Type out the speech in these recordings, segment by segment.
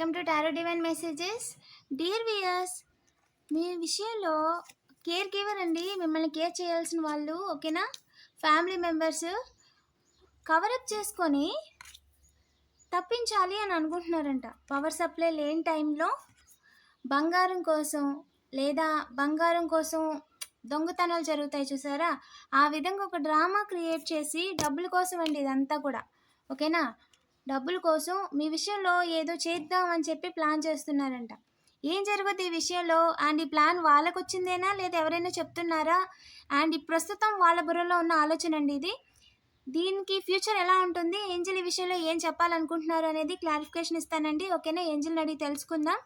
Welcome to tarot divine messages. Dear viewers మీ విషయంలో care giver అండి. మిమ్మల్ని కేర్ చేయాల్సిన వాళ్ళు ఓకేనా? ఫ్యామిలీ మెంబర్స్ కవరప్ చేసుకొని తప్పించాలి అని అనుకుంటున్నారంట. పవర్ సప్లై లేని టైంలో బంగారం కోసం లేదా బంగారం కోసం దొంగతనాలు జరుగుతాయి చూసారా? ఆ విధంగా ఒక డ్రామా క్రియేట్ చేసి డబ్బుల కోసం అండి ఇదంతా కూడా. ఓకేనా? డబ్బుల కోసం మీ విషయంలో ఏదో చేద్దాం అని చెప్పి ప్లాన్ చేస్తున్నారంట. ఏం జరుగుతుంది ఈ విషయంలో? అండ్ ఈ ప్లాన్ వాళ్ళకు వచ్చిందేనా లేదా ఎవరైనా చెప్తున్నారా? అండ్ ఈ ప్రస్తుతం వాళ్ళ బుర్రలో ఉన్న ఆలోచన అండి ఇది. దీనికి ఫ్యూచర్ ఎలా ఉంటుంది? ఏంజిల్ ఈ విషయంలో ఏం చెప్పాలనుకుంటున్నారు అనేది క్లారిఫికేషన్ ఇస్తానండి. ఓకేనా? ఏంజిల్ని అడిగి తెలుసుకుందాం.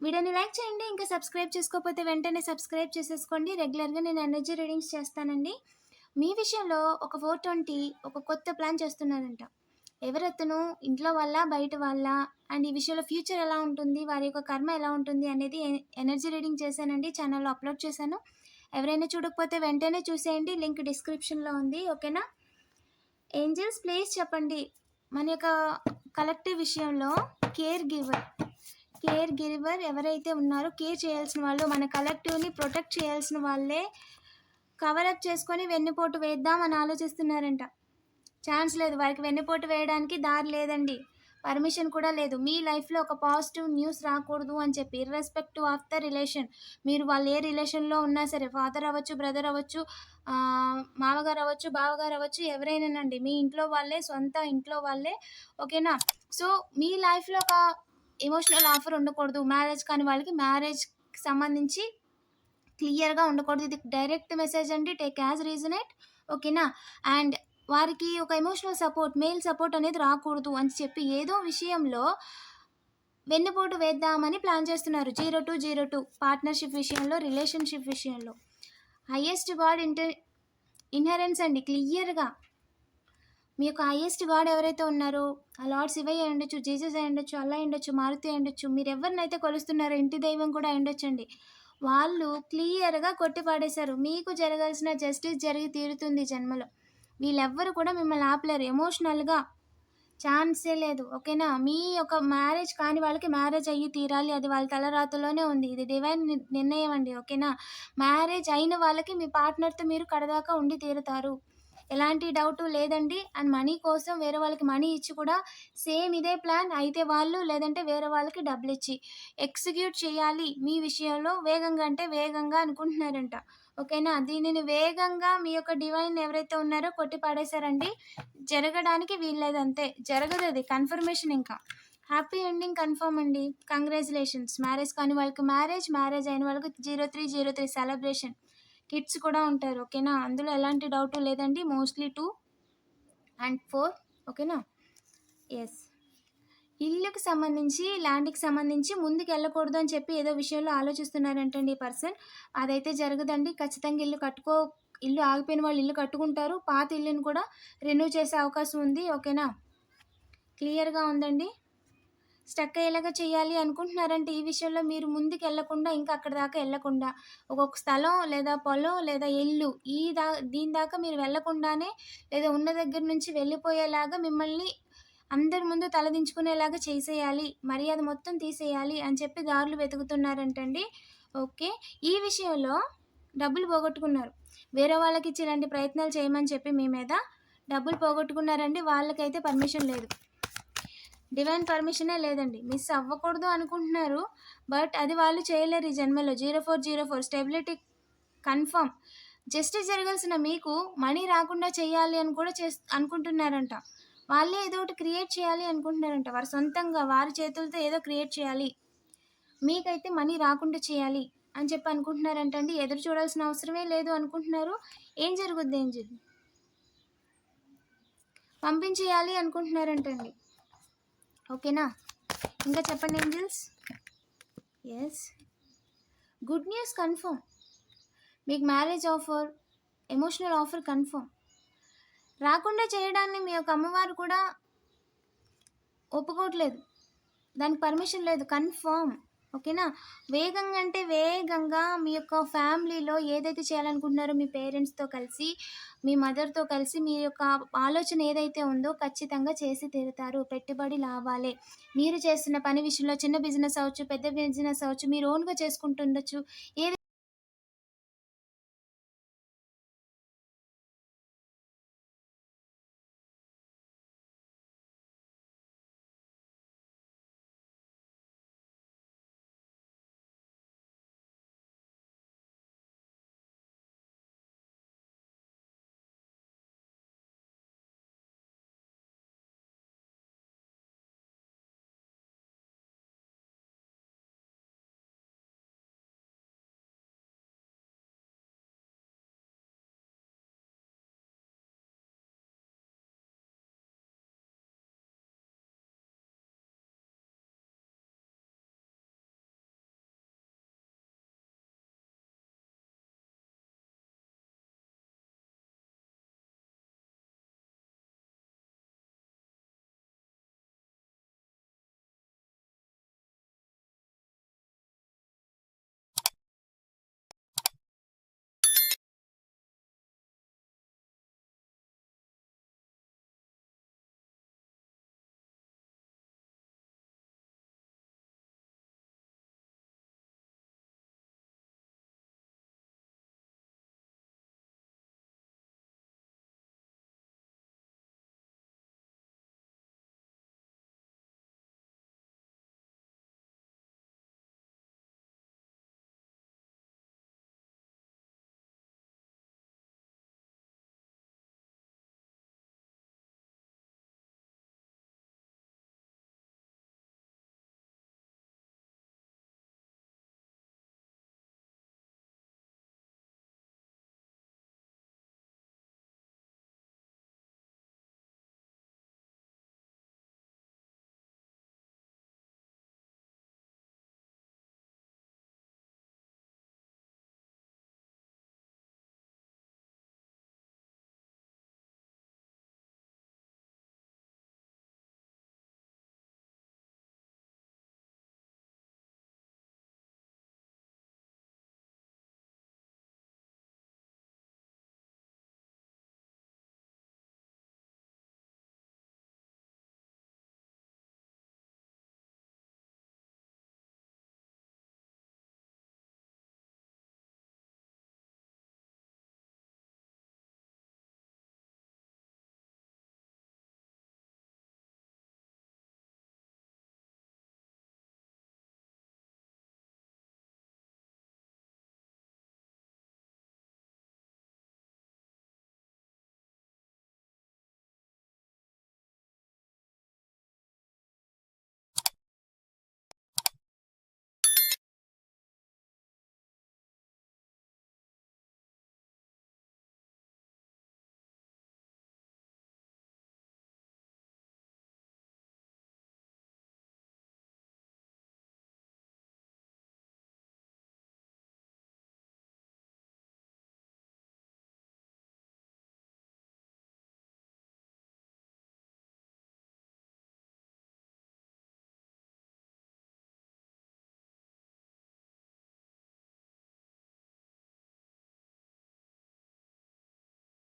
వీడియోని లైక్ చేయండి. ఇంకా సబ్స్క్రైబ్ చేసుకోకపోతే వెంటనే సబ్స్క్రైబ్ చేసేసుకోండి. రెగ్యులర్గా నేను ఎనర్జీ రీడింగ్స్ చేస్తానండి. మీ విషయంలో ఒక ఫోర్ ట్వంటీ ఒక కొత్త ప్లాన్ చేస్తున్నారంట. ఎవరతను? ఇంట్లో వాళ్ళ? బయట వాళ్ళ? అండ్ ఈ విషయంలో ఫ్యూచర్ ఎలా ఉంటుంది? వారి యొక్క కర్మ ఎలా ఉంటుంది? అనేది ఎనర్జీ రీడింగ్ చేశానండి. ఛానల్లో అప్లోడ్ చేశాను. ఎవరైనా చూడకపోతే వెంటనే చూసేయండి. లింక్ డిస్క్రిప్షన్లో ఉంది. ఓకేనా? ఏంజల్స్ ప్లీజ్ చెప్పండి. మన యొక్క కలెక్టివ్ విషయంలో కేర్ గివర్. కేర్ గివర్ ఎవరైతే ఉన్నారో కేర్ చేయాల్సిన వాళ్ళు మన కలెక్టివ్ని ప్రొటెక్ట్ చేయాల్సిన వాళ్ళే. కవరప్ చేసుకొని వెన్నుపోటు వేద్దాం అని ఆలోచిస్తున్నారంట. ఛాన్స్ లేదు. వారికి వెన్నుపోటు వేయడానికి దారి లేదండి. పర్మిషన్ కూడా లేదు. మీ లైఫ్లో ఒక పాజిటివ్ న్యూస్ రాకూడదు అని చెప్పి ఇర్రెస్పెక్టివ్ ఆఫ్ ద రిలేషన్ మీరు వాళ్ళు ఏ రిలేషన్లో ఉన్నా సరే ఫాదర్ అవ్వచ్చు బ్రదర్ అవ్వచ్చు మామగారు అవ్వచ్చు బావగారు అవ్వచ్చు ఎవరైనానండి మీ ఇంట్లో వాళ్ళే సొంత ఇంట్లో వాళ్ళే ఓకేనా? సో మీ లైఫ్లో ఒక ఎమోషనల్ ఆఫర్ ఉండకూడదు. మ్యారేజ్ కాని వాళ్ళకి మ్యారేజ్కి సంబంధించి క్లియర్గా ఉండకూడదు. ఇది డైరెక్ట్ మెసేజ్ అండి. టేక్ యాజ్ రీజనేట్ ఓకేనా? అండ్ వారికి ఒక ఎమోషనల్ సపోర్ట్ మెయిల్ సపోర్ట్ అనేది రాకూడదు అని చెప్పి ఏదో విషయంలో వెన్నుపోటు వేద్దామని ప్లాన్ చేస్తున్నారు. Zero two zero two partnership విషయంలో రిలేషన్షిప్ విషయంలో. హయ్యెస్ట్ గాడ్ ఇంటర్ ఇన్హరెన్స్ అండి. క్లియర్గా మీ యొక్క హైయెస్ట్ గాడ్ ఎవరైతే ఉన్నారో ఆ లార్డ్ శివయ్య అయి ఉండొచ్చు జీసస్ అయి ఉండొచ్చు అల్లా ఉండొచ్చు మారుతి అయి ఉండొచ్చు మీరు ఎవరినైతే కొలుస్తున్నారో ఇంటి దైవం కూడా ఉండొచ్చండి వాళ్ళు క్లియర్గా కొట్టి పాడేశారు. మీకు జరగాల్సిన జస్టిస్ జరిగి తీరుతుంది జన్మలో. వీళ్ళెవ్వరు కూడా మిమ్మల్ని ఆపలేరు. ఎమోషనల్గా ఛాన్సే లేదు. ఓకేనా? మీ యొక్క మ్యారేజ్ కాని వాళ్ళకి మ్యారేజ్ అయ్యి తీరాలి. అది వాళ్ళ తలరాతలోనే ఉంది. ఇది డివైన్ ని- నిర్ణయం అండి. ఓకేనా? మ్యారేజ్ అయిన వాళ్ళకి మీ పార్ట్నర్తో మీరు కడదాకా ఉండి తీరుతారు. ఎలాంటి డౌట్ లేదండి. అండ్ మనీ కోసం వేరే వాళ్ళకి మనీ ఇచ్చి కూడా సేమ్ ఇదే ప్లాన్ అయితే వాళ్ళు లేదంటే వేరే వాళ్ళకి డబ్బులు ఇచ్చి ఎగ్జిక్యూట్ చేయాలి. మీ విషయంలో వేగంగా అంటే వేగంగా అనుకుంటున్నారంట. ఓకేనా? దీనిని వేగంగా మీ యొక్క డివైన్ ఎవరైతే ఉన్నారో కొట్టి పాడేశారండి. జరగడానికి వీల్లేదు అంతే జరగదు అది కన్ఫర్మేషన్ ఇంకా. హ్యాపీ ఎండింగ్ కన్ఫర్మ్ అండి. కంగ్రాచులేషన్స్. మ్యారేజ్ కాని వాళ్ళకి మ్యారేజ్ మ్యారేజ్ అయిన వాళ్ళకి zero three zero three celebration. Kids కూడా ఉంటారు. ఓకేనా? అందులో ఎలాంటి డౌట్ లేదండి. Mostly two and four. ఓకేనా? ఎస్ ఇల్లుకి సంబంధించి ల్యాండ్కి సంబంధించి ముందుకు వెళ్ళకూడదు అని చెప్పి ఏదో విషయంలో ఆలోచిస్తున్నారంటండి ఈ పర్సన్. అదైతే జరగదండి. ఖచ్చితంగా ఇల్లు కట్టుకో ఇల్లు ఆగిపోయిన వాళ్ళు ఇల్లు కట్టుకుంటారు. పాత ఇల్లుని కూడా రెన్యూ చేసే అవకాశం ఉంది. ఓకేనా? క్లియర్గా ఉందండి? స్టక్ అయ్యేలాగా చేయాలి అనుకుంటున్నారంటే ఈ విషయంలో మీరు ముందుకు వెళ్ళకుండా ఇంకా అక్కడ దాకా వెళ్ళకుండా ఒక్కొక్క స్థలం లేదా పొలం లేదా ఇల్లు ఈ దా దీని దాకా మీరు వెళ్ళకుండానే లేదా ఉన్న దగ్గర నుంచి వెళ్ళిపోయేలాగా మిమ్మల్ని అందరి ముందు తలదించుకునేలాగా చేసేయాలి మర్యాద మొత్తం తీసేయాలి అని చెప్పి దారులు వెతుకుతున్నారంటండి. ఓకే ఈ విషయంలో డబ్బులు పోగొట్టుకున్నారు. వేరే వాళ్ళకి ఇచ్చి ఇలాంటి ప్రయత్నాలు చేయమని చెప్పి మీ మీద డబ్బులు పోగొట్టుకున్నారండి వాళ్ళకైతే పర్మిషన్ లేదు. డివైన్ పర్మిషనే లేదండి. మిస్ అవ్వకూడదు అనుకుంటున్నారు బట్ అది వాళ్ళు చేయలేరు ఈ జన్మలో. Zero four zero four stability confirm. Justice జరగాల్సిన మీకు మనీ రాకుండా చేయాలి అని కూడా చేస్ అనుకుంటున్నారంట. వాళ్ళే ఏదో ఒకటి క్రియేట్ చేయాలి అనుకుంటున్నారంట. వారి సొంతంగా వారి చేతులతో ఏదో క్రియేట్ చేయాలి. మీకైతే మనీ రాకుండా చేయాలి అని చెప్పి అనుకుంటున్నారంటండి ఎదురు చూడాల్సిన అవసరమే లేదు అనుకుంటున్నారు. ఏం జరుగుద్ది ఏం జరుగు పంపించేయాలి అనుకుంటున్నారంటండి ఓకేనా? ఇంకా చెప్పండి angels? Yes good news confirm మీకు marriage offer emotional offer confirm రాకుండా చేయడాన్ని మీ యొక్క అమ్మవారు కూడా ఒప్పుకోవట్లేదు. దానికి పర్మిషన్ లేదు. కన్ఫర్మ్. ఓకేనా? వేగంగా అంటే వేగంగా మీ యొక్క ఫ్యామిలీలో ఏదైతే చేయాలనుకుంటున్నారో మీ పేరెంట్స్తో కలిసి మీ మదర్తో కలిసి మీ యొక్క ఆలోచన ఏదైతే ఉందో ఖచ్చితంగా చేసి తీరుతారు. పెట్టుబడి లాభాలే. మీరు చేస్తున్న పని విషయంలో చిన్న బిజినెస్ అవ్వచ్చు పెద్ద బిజినెస్ అవ్వచ్చు మీరు ఓన్గా చేసుకుంటుండొచ్చు. ఏది